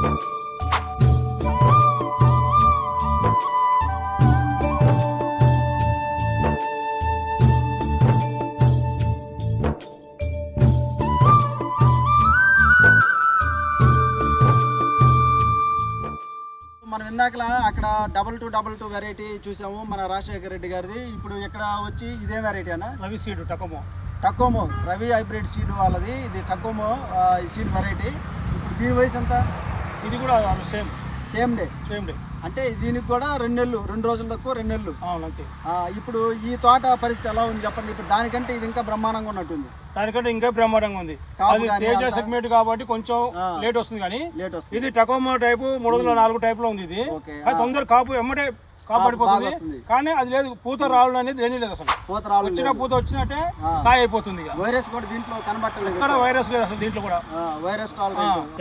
మనం ఇందాక అక్కడ double two double two variety చూసాము మన రాజశేఖర రెడ్డి గారిది. ఇప్పుడు ఇక్కడ వచ్చి ఇదే వెరైటీ అన్న రవి సీడ్ టకోమో. టకోమో రవి హైబ్రిడ్ సీడ్ వాళ్ళది. ఇది టకోమో సీడ్ వెరైటీ ఇప్పుడు దీని వయసు ఎంత? ఇది కూడా same same day same day అంటే దీనికి కూడా రెండు నెలలు రెండు రోజుల తక్కువ రెండు నెలలు. అంతే. ఇప్పుడు ఈ తోట పరిస్థితి ఎలా ఉంది చెప్పండి? ఇప్పుడు దానికంటే ఇది ఇంకా బ్రహ్మాండంగా ఉన్నట్టుంది. దానికంటే ఇంకా బ్రహ్మాండంగా ఉంది. అది తేజ? సెగ్మెంట్ కాబట్టి కొంచెం. లేట్ వస్తుంది కానీ లేట్ వస్తుంది. ఇది టకోమో టైపు మూడు వందల నాలుగు టైప్లో ఉంది ఇది. తొందర కాపు ఎమ్మటే కాపు పడిపోతుంది వస్తుంది. కానీ అది లేదు పూత రావడం అనేది ఏమీ లేదు అసలు. పూత రాళ్ళు వచ్చిన పూత వచ్చినట్టే. కాయ అయిపోతుంది వైరస్ కూడా దీంట్లో కనబట్టలేదు ఎక్కడ వైరస్ లేదు అసలు దీంట్లో కూడా. వైరస్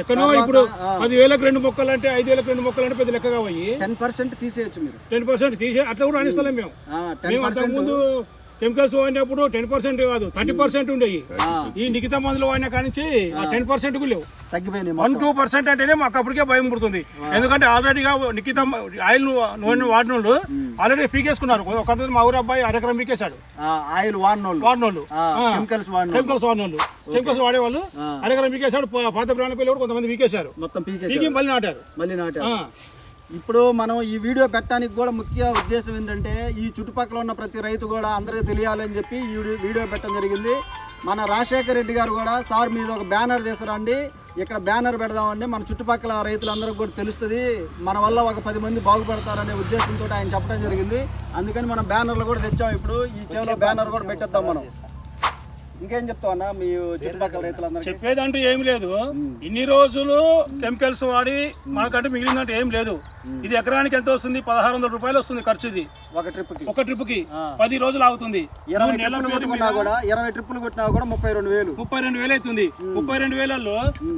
ఎక్కడో ఇప్పుడు పది వేలకు రెండు మొక్కలు అంటే ఐదు వేలకు రెండు మొక్కలు అంటే పెద్ద లెక్కగా పోయి టెన్ పర్సెంట్ తీసేయచ్చు మీరు. టెన్ పర్సెంట్ తీసే అట్లా కూడా అనిస్తలేం మేము. మేము అంతకు ముందు కెమికల్స్ వాడినప్పుడు టెన్ పర్సెంట్ కాదు థర్టీ పర్సెంట్ ఉండేవి ఈ నిఖిత మందులు వాడిన కానించి టెన్ పర్సెంట్ లేవు. వన్ టూ పర్సెంట్ అంటేనే మాకు అప్పటికే భయం పుడుతుంది. ఎందుకంటే ఆల్రెడీగా నిఖిత ఆయిల్ నూనె వాడిన వాళ్ళు ఆల్రెడీ పీకేసుకున్నారు. ఒక మా ఊరు అబ్బాయి అరెకరం పీకేశాడు. ఆయిల్ వాడినోళ్ళు. కెమికల్స్ కెమికల్స్ వాడిన వాళ్ళు కెమికల్స్ వాడేవాళ్ళు. అరెకరం పీకేశాడు. పాత ప్రాణ పిల్లలు కూడా కొంతమంది పీకేశారు. మొత్తం పీకి మళ్ళీ నాటారు. మళ్ళీ నాటారు. ఇప్పుడు మనం ఈ వీడియో పెట్టడానికి కూడా ముఖ్య ఉద్దేశం ఏంటంటే ఈ చుట్టుపక్కల ఉన్న ప్రతి రైతు కూడా అందరికీ తెలియాలని చెప్పి ఈ వీడియో- పెట్టడం జరిగింది. మన రాజశేఖర్ రెడ్డి గారు కూడా సార్ మీద ఒక బ్యానర్ తీసుకురండి. ఇక్కడ బ్యానర్ పెడదామండి. మన చుట్టుపక్కల రైతులందరికీ కూడా తెలుస్తుంది. మన వల్ల ఒక పది మంది బాగుపడతారనే ఉద్దేశంతో ఆయన చెప్పడం జరిగింది. అందుకని మనం బ్యానర్లు కూడా తెచ్చాం. ఇప్పుడు ఈ చెవిలో బ్యానర్ కూడా పెట్టేద్దాం మనం. ఇంకేం చెప్తావు అన్న? మీ చుట్టుపక్కల రైతులందరికీ? చెప్పేదంటూ ఏమి లేదు. ఇన్ని రోజులు కెమికల్స్ వాడి మనకంటే మిగిలిందంటే ఏం లేదు. ఇది ఎకరానికి ఎంత వస్తుంది? పదహారు వందల రూపాయలు వస్తుంది ఖర్చు ఇది ఒక ట్రిప్కి ఒక ట్రిప్కి. పది రోజులు ఆగుతుంది. ఇరవై నెలల కొట్టుకున్నా కూడా ఇరవై ట్రిప్పులు కొట్టినా కూడా ముప్పై రెండు వేలు. ముప్పై రెండు వేలు అవుతుంది. ముప్పై రెండు వేలలో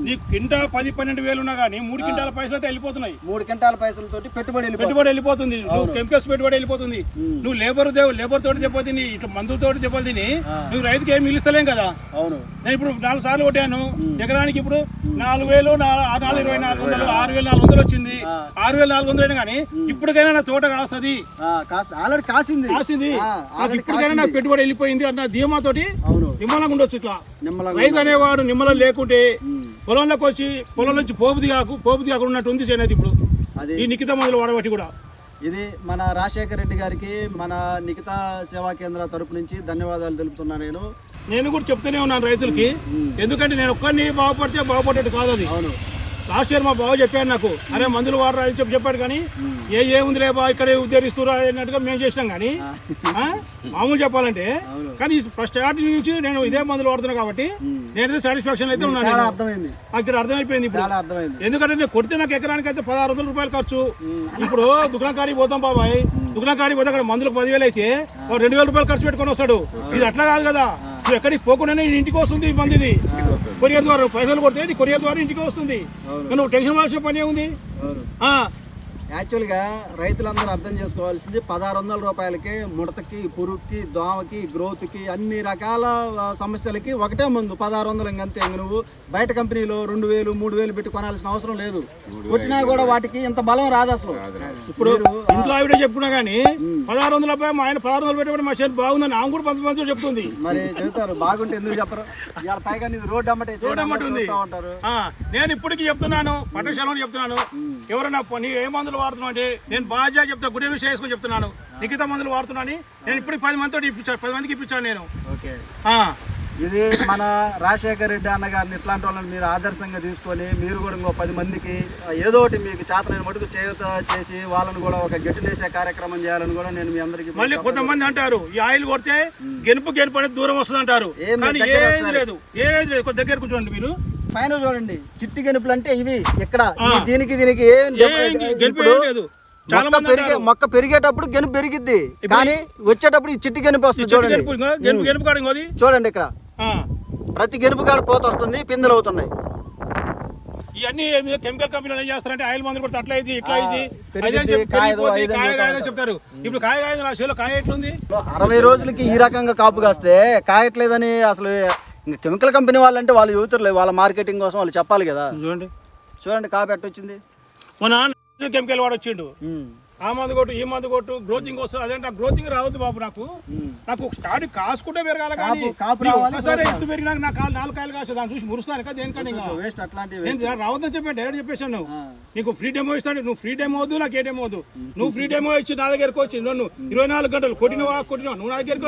నీకు కింటా పది పన్నెండు వేలు ఉన్నా కానీ మూడు క్వింటాల పైసలు అయితే వెళ్ళిపోతున్నాయి. మూడు క్వింటాల పైసలతోటి పెట్టుబడి. పెట్టుబడి వెళ్ళిపోతుంది. నువ్వు కెమికల్స్ పెట్టుబడి వెళ్ళిపోతుంది. నువ్వు లేబర్ లేబర్ తోటి దెబ్బ తిని ఇట్లా మందులతోటి దెబ్బలు తిని నువ్వు రైతుకి ఏమి మిలుస్తలేం కదా? అవును. నేను ఇప్పుడు నాలుగు సార్లు కొట్టాను. ఎకరానికి ఇప్పుడు నాలుగు వేలు నాలుగు ఇరవై నాలుగు వందలు ఆరు వేలు నాలుగు వందలు వచ్చింది. ఆరు వేలు నాలుగు వందలు అయినా కానీ ఇప్పటికైనా నా తోట కాస్తుంది. ఆల్రెడీ కాసింది. కాసింది. ఇప్పటికైనా నాకు పెట్టుబడి వెళ్ళిపోయింది అన్న ధీమాతోటి నిమ్మలంగా ఉండొచ్చు ఇట్లా. రైతు అనేవాడు నిమ్మలం లేకుంటే పొలంలోకి వచ్చి పొలం నుంచి పోపు దిగాకు పోపు దిగాకు ఉన్నట్టు ఉంది చేనేది ఇప్పుడు. అది ఈ నిఖిత మందులు వాడబట్టి కూడా. ఇది మన రాజశేఖర రెడ్డి గారికి మన నిఖితా సేవా కేంద్ర తరపు నుంచి ధన్యవాదాలు తెలుపుతున్నా నేను. నేను కూడా చెప్తూనే ఉన్నాను రైతులకి. ఎందుకంటే నేను ఒక్కరిని బాగుపడితే బాగుపడేది కాదు అది. అవును. లాస్ట్ ఇయర్ మా బావ చెప్పాడు నాకు అరే మందులు వాడరా అని చెప్పి చెప్పాడు కానీ ఏ ఏముందిలే బా ఇక్కడే ఉద్ధరిస్తురా అన్నట్టుగా మేము చేసినాం కానీ? మామూలు చెప్పాలంటే. కానీ ఫస్ట్ స్టార్టింగ్ నుంచి నేను ఇదే మందులు వాడుతున్నా కాబట్టి నేనైతే సాటిస్ఫాక్షన్ అయితే ఉన్నాను నేను. ఇక్కడ అర్థమైపోయింది ఇప్పుడు. ఎందుకంటే నేను కొడితే నాకు ఎకరానికి అయితే పదహారు వందల రూపాయలు ఖర్చు. ఇప్పుడు దుకాణం కాడికి పోతాం బాబాయ్. దుకాణం కాడికి పోతే అక్కడ మందులకు పదివేలు అయితే రెండు వేల రూపాయలు ఖర్చు పెట్టుకొని వస్తాడు. ఇది అట్లా కాదు కదా. నువ్వు ఎక్కడికి పోకుండానే ఇంటికి వస్తుంది ఈ మంది ఇది కొరియర్ ద్వారా పైసలు కొడితే కొరియర్ ద్వారా ఇంటికి వస్తుంది. నువ్వు టెన్షన్ పడాల్సిన పని ఆ, యాక్చువల్గా రైతులందరూ అర్థం చేసుకోవాల్సింది పదహారు వందల రూపాయలకి ముడతకి పురుగుకి దోమకి గ్రోత్కి అన్ని రకాల సమస్యలకి ఒకటే మందు. పదహారు వందలు ఇంకంతే ఇంక నువ్వు బయట కంపెనీలో రెండు వేలు మూడు వేలు పెట్టి కొనాల్సిన అవసరం లేదు. కొట్టినా కూడా వాటికి ఇంత బలం రాదు అసలు. ఇప్పుడు ఇంట్లో ఆవిడ చెప్పుకున్నా కానీ పదహారు వందల రూపాయలు మా ఆయన పదహారు వందలు పెట్టుబడి మా షేర్ బాగుందని ఆమె కూడా పంతొమ్మిది మంది చెప్తుంది. మరి చెబుతారు బాగుంటే ఎందుకు చెప్పరు? ఇవాళ పైగా నీది రోడ్డు అమ్మటే రోడ్డు అమ్మటే ఉంది. నేను ఇప్పటికీ చెప్తున్నాను పట్టశాలలో చెప్తున్నాను. ఎవరైనా నీ ఏ మందులు వాడుతున్నావు అంటే నేను బాగా చెప్తా గుడి విషయం వేసుకొని చెప్తున్నాను. నిఖిత మందులు వాడుతున్నాను నేను ఇప్పటికి పది మందితో ఇప్పించాను పది మందికి ఇప్పించాను నేను. ఓకే. ఇది మన రాజశేఖర రెడ్డి అన్న గారిని ఇట్లాంటి వాళ్ళని మీరు ఆదర్శంగా తీసుకొని మీరు కూడా ఇంకో పది మందికి ఏదో ఒకటి మీకు చేతనైన మటుకు చేయూత చేసి వాళ్ళని కూడా ఒక గట్టి వేసే కార్యక్రమం చేయాలని కూడా నేను మీ అందరికీ మళ్ళీ కొంతమంది అంటారు ఈ ఆయిల్ కొడితే గెలుపు గెలుపు అనేది దూరం వస్తుంది అంటారు. ఏది. లేదు ఏది లేదు. కొద్ది దగ్గర కూర్చోండి మీరు. పైన చూడండి చిట్టి గెనుపులు అంటే ఇవి ఇక్కడ. దీనికి దీనికి ఏం లేదు. చాలా పెరిగే మొక్క పెరిగేటప్పుడు గెనుపు పెరిగిద్ది. కానీ వచ్చేటప్పుడు ఈ చిట్టి గెనుపు వస్తుంది చూడండి. కాడ చూడండి ఇక్కడ. ప్రతి గెనుపు కాడ పోత వస్తుంది పిందెలు అవుతున్నాయి. ఇవన్నీ కెమికల్ కంపెనీలు ఏం చేస్తారంటే ఆయిల్ మందులు అట్లా ఇట్లా కాయదని చెప్తారు. ఇప్పుడు కాయ కాయదు నా చేలో కాయ ఎట్లుంది? అరవై రోజులకి ఈ రకంగా కాపు కాస్తే కాయట్లేదని అసలు ఇంకా కెమికల్ కంపెనీ వాళ్ళంటే వాళ్ళు యూతుర్లే వాళ్ళ మార్కెటింగ్ కోసం వాళ్ళు చెప్పాలి కదా. చూడండి చూడండి కాపు ఎట్టొచ్చింది మా నాన్న కెమికల్ వాడు వచ్చిండు. ఆ మందు కొట్టు ఈ మందు కొట్టు గ్రోతింగ్ వస్తుంది అదేంటే ఆ గ్రోతింగ్ రావద్దు బాబు నాకు. నాకు స్టార్టింగ్ కాసుకుంటే పెరగాలి కానీ growth ఎత్తు పెరిగినాక నా కాలు నాలుగు కాయలు కావచ్చు దాన్ని చూసి మురుస్తాను కదా దేనికని ఇంకా. వేస్ట్ రావద్దని చెప్పాను డైరెక్ట్ చెప్పేశాను. నువ్వు. నీకు ఫ్రీ డెమో ఇస్తాను నువ్వు ఫ్రీ డెమో వద్దు నాకు ఏ డెమో వద్దు. నువ్వు ఫ్రీ డెమో ఇచ్చి నా దగ్గరకు వచ్చి నన్ను ఇరవై నాలుగు గంటలు కొట్టినవా కొట్టినవా? నువ్వు నా దగ్గరకు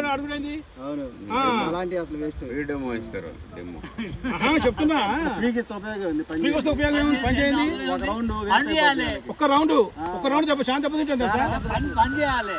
ఆహా, చెప్తున్నా. ఫ్రీకి ఉపయోగం ఉంది పని చేయండి ఒక రౌండ్. ఒక్క రౌండ్ దెబ్బ శాంతి తింటుంది సార్? పని చేయాలి.